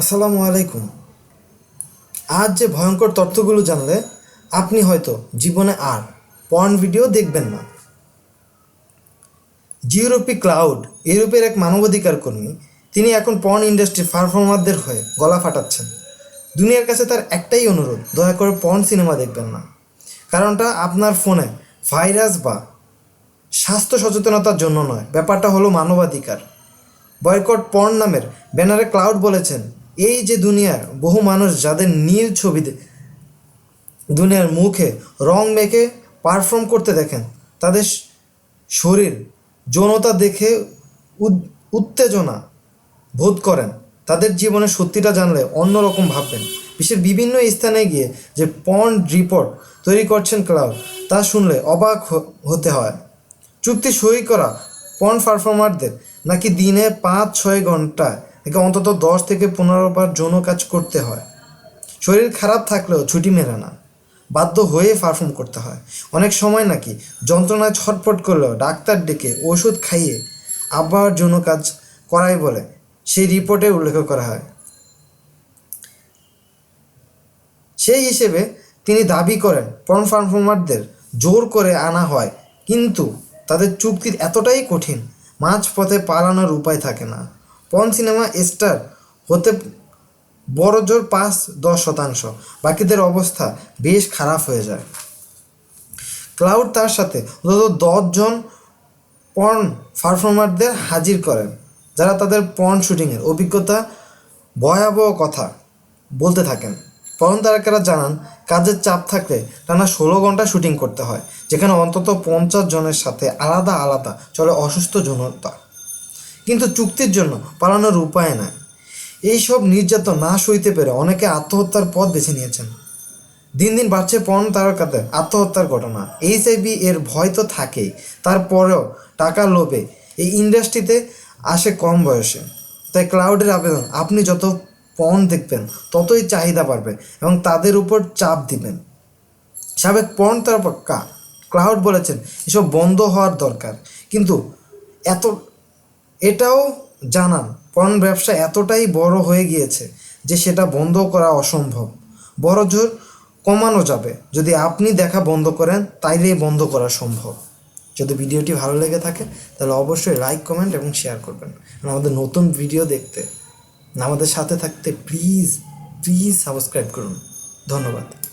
আসসালামু আলাইকুম। আজ যে ভয়ঙ্কর তথ্যগুলো জানলে, আপনি হয়তো জীবনে আর পর্ন ভিডিও দেখবেন না। জিওরপি ক্লাউড ইউরোপের এক মানবাধিকার কর্মী, তিনি এখন পর্ন ইন্ডাস্ট্রির পারফর্মারদের হয়ে গলা ফাটাচ্ছেন। দুনিয়ার কাছে তার একটাই অনুরোধ, দয়া করে পর্ন সিনেমা দেখবেন না। কারণটা আপনার ফোনে ভাইরাস বা স্বাস্থ্য সচেতনতার জন্য নয়, ব্যাপারটা হলো মানবাধিকার। বয়কট পর্ন নামের ব্যানারে ক্লাউড বলেছেন এই যে দুনিয়ার বহু মানুষ যাদের নীল ছবিতে দুনিয়ার মুখে রং মেখে পারফর্ম করতে দেখেন, তাদের শরীর যৌনতা দেখে উত্তেজনা বোধ করেন। তাদের জীবনে সত্যিটা জানলে অন্যরকম ভাববেন। বিশ্বের বিভিন্ন স্থানে গিয়ে যে পর্ন রিপোর্ট তৈরি করছেন ক্লাউড তা শুনলে অবাক হতে হয়। চুক্তি সই করা পর্ন পারফর্মারদের নাকি দিনে পাঁচ ছয় ঘণ্টা থেকে অন্তত দশ থেকে পনেরো বার যৌন কাজ করতে হয়। শরীর খারাপ থাকলেও ছুটি মেলে না। বাধ্য হয়ে পারফর্ম করতে হয়। অনেক সময় নাকি যন্ত্রণায় ছটফট করলেও ডাক্তার ডেকে ওষুধ খাইয়ে আবার যৌন কাজ করাই বলে সেই রিপোর্টে উল্লেখ করা হয়। সেই হিসেবে তিনি দাবি করেন পর্ন পারফর্মারদের জোর করে আনা হয়, কিন্তু তাদের চুক্তির এতটাই কঠিন, মাঝপথে পালানোর উপায় থাকে না। পর্ন সিনেমা স্টার হতে বড় জোর পাঁচ দশ শতাংশ? বাকিদের অবস্থা বেশ খারাপ হয়ে যায়। ক্লাউড তার সাথে অন্তত দশজন পর্ন পারফর্মারদের হাজির করেন, যারা তাদের পর্ন শুটিংয়ের অভিজ্ঞতা, ভয়াবহ কথা বলতে থাকেন। পর্ন তারকারা জানান, কাজের চাপ থাকলে টানা ষোলো ঘণ্টা শুটিং করতে হয়, যেখানে অন্তত পঞ্চাশ জনের সাথে আলাদা আলাদা চলে অসুস্থ যৌনতা কিন্তু চুক্তির জন্য পালানোর উপায় নাই। এইসব নির্যাতন না সইতে পেরে অনেকে আত্মহত্যার পথ বেছে নিয়েছেন। দিন দিন বাড়ছে পণ তারকাতে আত্মহত্যার ঘটনা। এইচআইভি এর ভয় তো থাকেই। তারপরেও টাকার লোভে এই ইন্ডাস্ট্রিতে আসে কম বয়সে। তাই ক্লাউডের আবেদন, আপনি যত পণ দেখবেন, ততই চাহিদা বাড়বে এবং তাদের উপর চাপ দিবেন। সাবেক পর্ন তারকা ক্লাউড বলেছেন, এসব বন্ধ হওয়ার দরকার। কিন্তু এত এটাও জানান পণ ব্যবসা এতটাই বড় হয়ে গিয়েছে যে সেটা বন্ধ করা অসম্ভব। বড় জোর কমানো যাবে। যদি আপনি দেখা বন্ধ করেন, তাইলেই বন্ধ করা সম্ভব। যদি ভিডিওটি ভালো লেগে থাকে, তাহলে অবশ্যই লাইক, কমেন্ট এবং শেয়ার করবেন। আমাদের নতুন ভিডিও দেখতে, আমাদের সাথে থাকতে প্লিজ প্লিজ সাবস্ক্রাইব করুন। ধন্যবাদ।